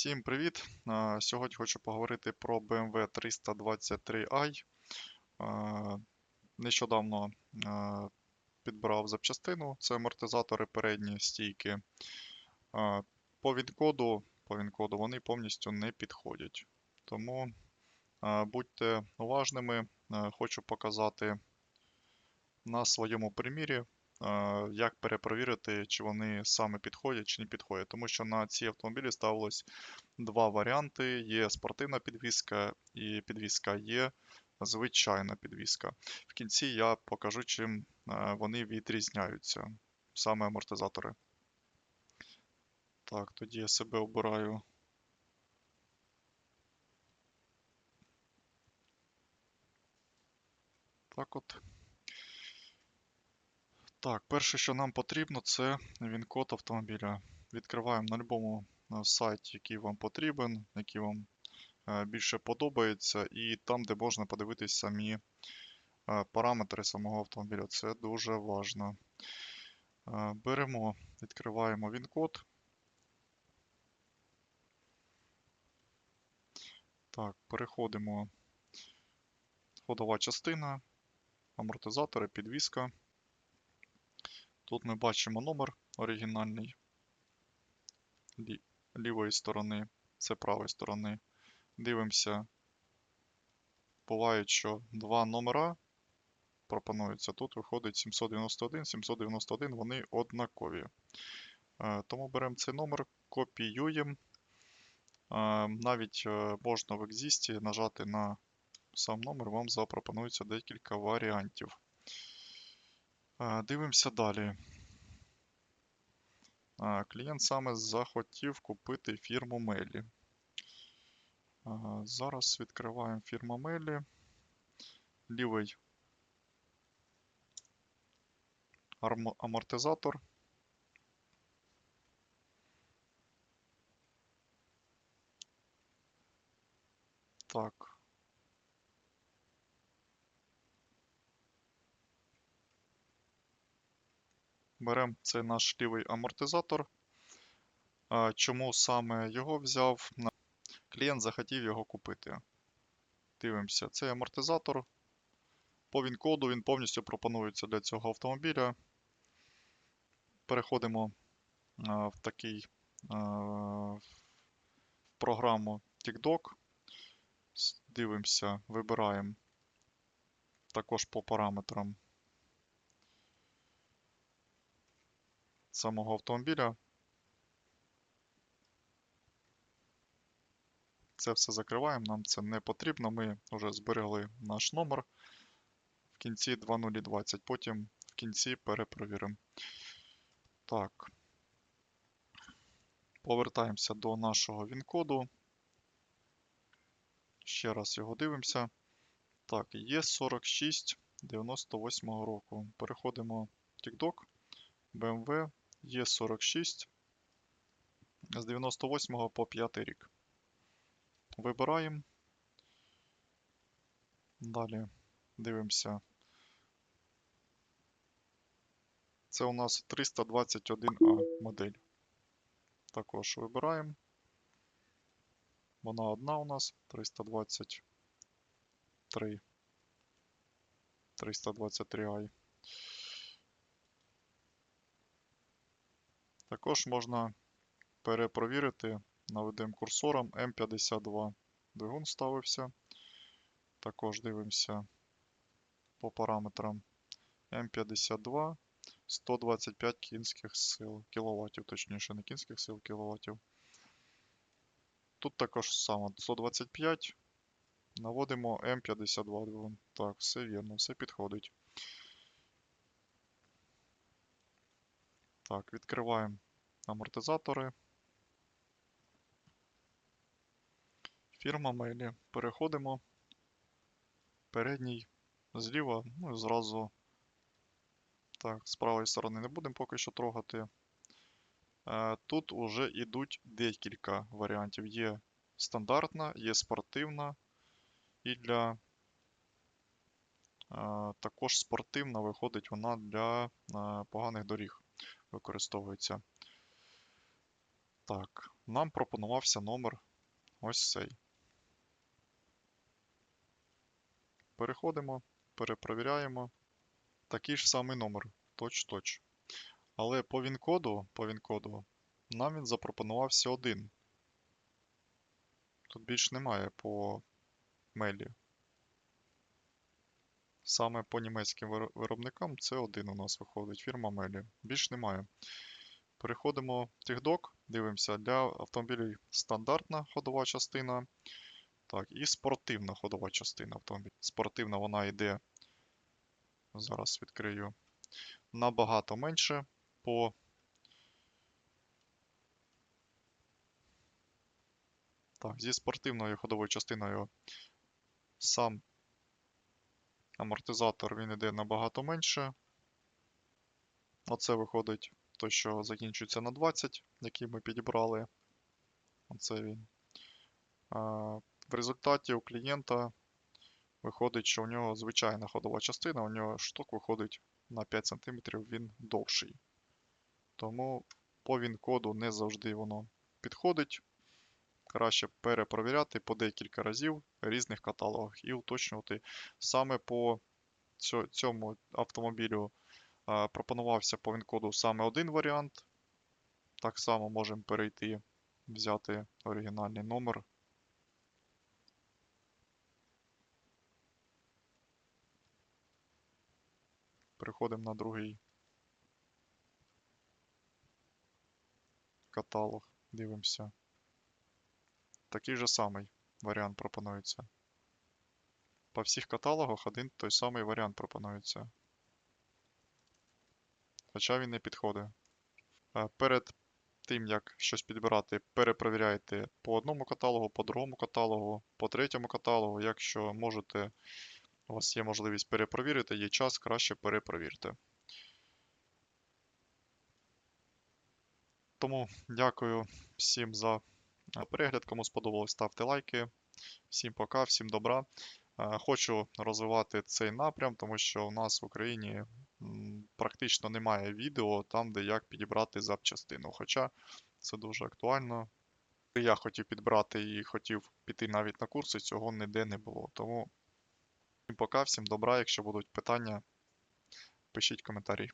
Всім привіт! Сьогодні хочу поговорити про BMW 323i. Е, Нещодавно підбирав запчастину, це амортизатори передні стійки. По він-коду, по він-коду вони повністю не підходять. Тому будьте уважними, хочу показати на своєму примірі, як перепровірити, чи вони саме підходять, чи не підходять. Тому що на ці автомобілі ставилось два варіанти: є спортивна підвізка і підвізка є звичайна підвізка. В кінці я покажу, чим вони відрізняються, саме амортизатори. Так, тоді я себе обираю. Так от. Так, перше, що нам потрібно, це він-код автомобіля. Відкриваємо на будь-якому е, сайті, який вам потрібен, який вам е, більше подобається, і там, де можна подивитись самі е, параметри самого автомобіля. Це дуже важливо. Беремо, відкриваємо він-код. Так, переходимо. Ходова частина, амортизатори, підвіска. Тут ми бачимо номер оригінальний лі- лівої сторони, це правої сторони. Дивимося. Буває, що два номера пропонуються. Тут виходить 791, 791, вони однакові. Е, Тому беремо цей номер, копіюємо. Е, Навіть е, можна в екзісті нажати на сам номер, вам запропонується декілька варіантів. Е, Дивимося далі. Клієнт саме захотів купити фірму Мелі. Зараз відкриваємо фірму Мелі. Лівий амортизатор. Так. Беремо це наш лівий амортизатор. Чому саме його взяв? Клієнт захотів його купити. Дивимося, цей амортизатор. По він-коду він повністю пропонується для цього автомобіля. Переходимо в такий в програму TickDoc. С- Дивимося, вибираємо також по параметрам самого автомобіля. Це все закриваємо, нам це не потрібно. Ми вже зберегли наш номер в кінці 2020, потім в кінці перепровіримо. Так. Повертаємося до нашого він-коду. Ще раз його дивимося. Так, є 46 98 року. Переходимо в TikTok, BMW, є 46 з 98 по 5 рік. Вибираємо. Далі дивимося. Це у нас 321А модель. Також вибираємо. Вона одна у нас 323. 323i. Також можна перепровірити наведемо курсором М52. Двигун ставився. Також дивимося по параметрам М52 125 кінських сил, кіловатів, точніше, не кінських сил, кіловатів. Тут також саме 125. Наводимо М52 двигун. Так, все вірно, все підходить. Так, відкриваємо амортизатори. Фірма Мейлі. Переходимо. Передній зліва, ну і зразу. Так, з правої сторони не будемо поки що трогати. Е, Тут уже йдуть декілька варіантів. Є стандартна, є спортивна. І для е, також спортивна виходить вона для е, поганих доріг використовується. Так, нам пропонувався номер ось цей. Переходимо, перепровіряємо. Такий ж самий номер, точ-точ. Але по він-коду, по він-коду нам він запропонувався один. Тут більш немає по мейлі. Саме по німецьким виробникам це один у нас виходить, фірма Мелі. Більш немає. Переходимо в TickDoc, дивимося для автомобілів стандартна ходова частина. Так, і спортивна ходова частина автомобіля. Спортивна вона йде, зараз відкрию, набагато менше по Так, зі спортивною ходовою частиною сам амортизатор він йде набагато менше. Оце виходить той, що закінчується на 20, який ми підібрали. Оце він. В результаті у клієнта виходить, що у нього звичайна ходова частина, у нього шток виходить на 5 см, він довший. Тому по він-коду не завжди воно підходить. Краще перепровіряти по декілька разів в різних каталогах і уточнювати саме по цьому автомобілю пропонувався по він-коду саме один варіант. Так само можемо перейти, взяти оригінальний номер. Переходимо на другий каталог, дивимося. Такий же самий варіант пропонується. По всіх каталогах один той самий варіант пропонується. Хоча він не підходить. Е, Перед тим, як щось підбирати, перепровіряйте по одному каталогу, по другому каталогу, по третьому каталогу. Якщо можете, у вас є можливість перепровірити, є час, краще перепровірте. Тому дякую всім за перегляд. Кому сподобалось, ставте лайки. Всім пока, всім добра. Е, Хочу розвивати цей напрям, тому що у нас в Україні практично немає відео там, де як підібрати запчастину. Хоча це дуже актуально. Я хотів підбрати і хотів піти навіть на курси, цього ніде не було. Тому всім пока, всім добра. Якщо будуть питання, пишіть коментарі.